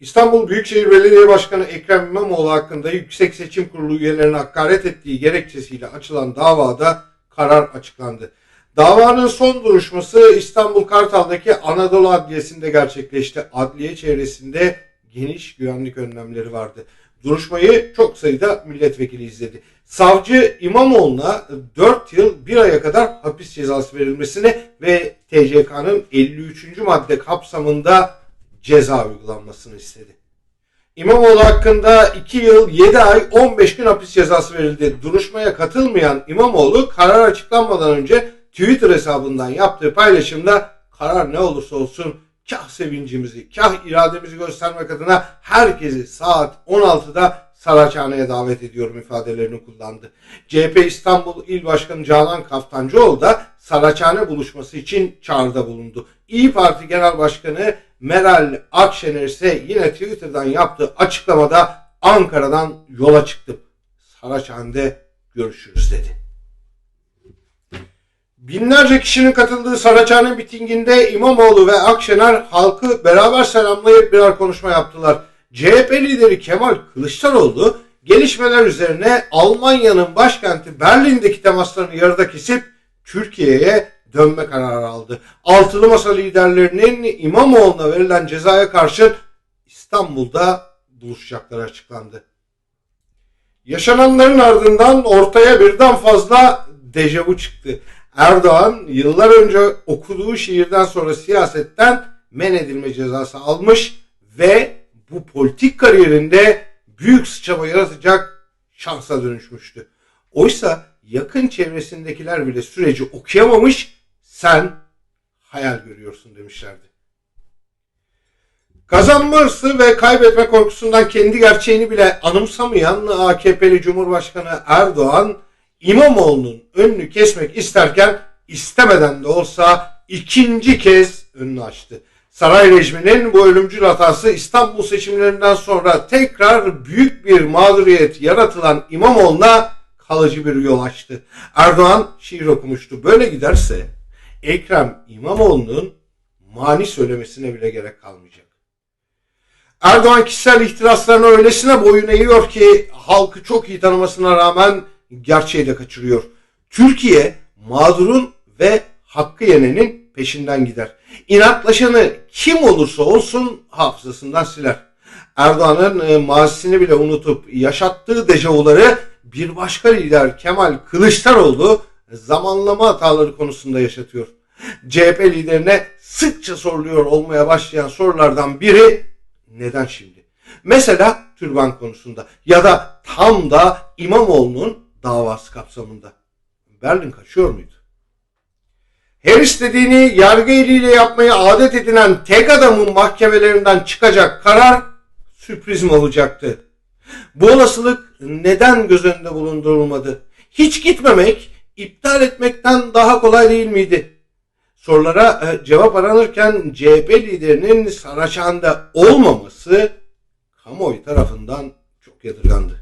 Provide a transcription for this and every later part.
İstanbul Büyükşehir Belediye Başkanı Ekrem İmamoğlu hakkında Yüksek Seçim Kurulu üyelerine hakaret ettiği gerekçesiyle açılan davada karar açıklandı. Davanın son duruşması İstanbul Kartal'daki Anadolu Adliyesi'nde gerçekleşti. Adliye çevresinde geniş güvenlik önlemleri vardı. Duruşmayı çok sayıda milletvekili izledi. Savcı İmamoğlu'na 4 yıl 1 aya kadar hapis cezası verilmesini ve TCK'nın 53. madde kapsamında ceza uygulanmasını istedi. İmamoğlu hakkında 2 yıl 7 ay 15 gün hapis cezası verildi. Duruşmaya katılmayan İmamoğlu karar açıklanmadan önce Twitter hesabından yaptığı paylaşımda karar ne olursa olsun kah sevincimizi, kah irademizi göstermek adına herkesi saat 16'da Saraçhane'ye davet ediyorum ifadelerini kullandı. CHP İstanbul İl Başkanı Canan Kaftancıoğlu da Saraçhane buluşması için çağrıda bulundu. İyi Parti Genel Başkanı Meral Akşener ise yine Twitter'dan yaptığı açıklamada Ankara'dan yola çıktım. Saraçhane'de görüşürüz dedi. Binlerce kişinin katıldığı Saraçhane mitinginde İmamoğlu ve Akşener halkı beraber selamlayıp birer konuşma yaptılar. CHP lideri Kemal Kılıçdaroğlu gelişmeler üzerine Almanya'nın başkenti Berlin'deki temaslarını yarıda kesip Türkiye'ye dönme kararı aldı. Altılı Masa liderlerinin İmamoğlu'na verilen cezaya karşı İstanbul'da buluşacakları açıklandı. Yaşananların ardından ortaya birden fazla dejavu çıktı. Erdoğan yıllar önce okuduğu şiirden sonra siyasetten men edilme cezası almış ve bu politik kariyerinde büyük sıçrama yaratacak şansa dönüşmüştü. Oysa yakın çevresindekiler bile süreci okuyamamış, sen hayal görüyorsun demişlerdi. Kazanma hırsı ve kaybetme korkusundan kendi gerçeğini bile anımsamayan AKP'li Cumhurbaşkanı Erdoğan İmamoğlu'nun önünü kesmek isterken istemeden de olsa ikinci kez önünü açtı. Saray rejiminin bu ölümcül hatası İstanbul seçimlerinden sonra tekrar büyük bir mağduriyet yaratılan İmamoğlu'na kalıcı bir yol açtı. Erdoğan şiir okumuştu. Böyle giderse Ekrem İmamoğlu'nun mani söylemesine bile gerek kalmayacak. Erdoğan kişisel ihtiraslarına öylesine boyun eğiyor ki halkı çok iyi tanımasına rağmen gerçeği de kaçırıyor. Türkiye mağdurun ve hakkı yenenin peşinden gider. İnatlaşanı kim olursa olsun hafızasından siler. Erdoğan'ın e, mazisini bile unutup yaşattığı dejavuları bir başka lider Kemal Kılıçdaroğlu zamanlama hataları konusunda yaşatıyor. CHP liderine sıkça soruluyor olmaya başlayan sorulardan biri neden şimdi? Mesela türban konusunda ya da tam da İmamoğlu'nun davası kapsamında. Berlin kaçıyor muydu? Her istediğini yargı eliyle yapmayı adet edinen tek adamın mahkemelerinden çıkacak karar sürpriz mi olacaktı? Bu olasılık neden göz önünde bulundurulmadı? Hiç gitmemek, iptal etmekten daha kolay değil miydi? Sorulara e, cevap aranırken CHP liderinin Saraçhane'de olmaması kamuoyu tarafından çok yadırgandı.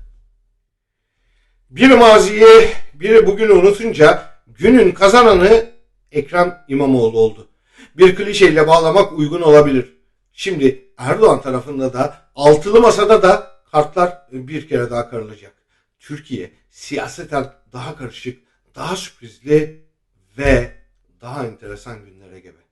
Bir maziyi, biri bugünü unutunca günün kazananı Ekrem İmamoğlu oldu. Bir klişeyle bağlamak uygun olabilir. Şimdi Erdoğan tarafında da altılı masada da kartlar bir kere daha karılacak. Türkiye siyaseten daha karışık, daha sürprizli ve daha enteresan günlere gebe.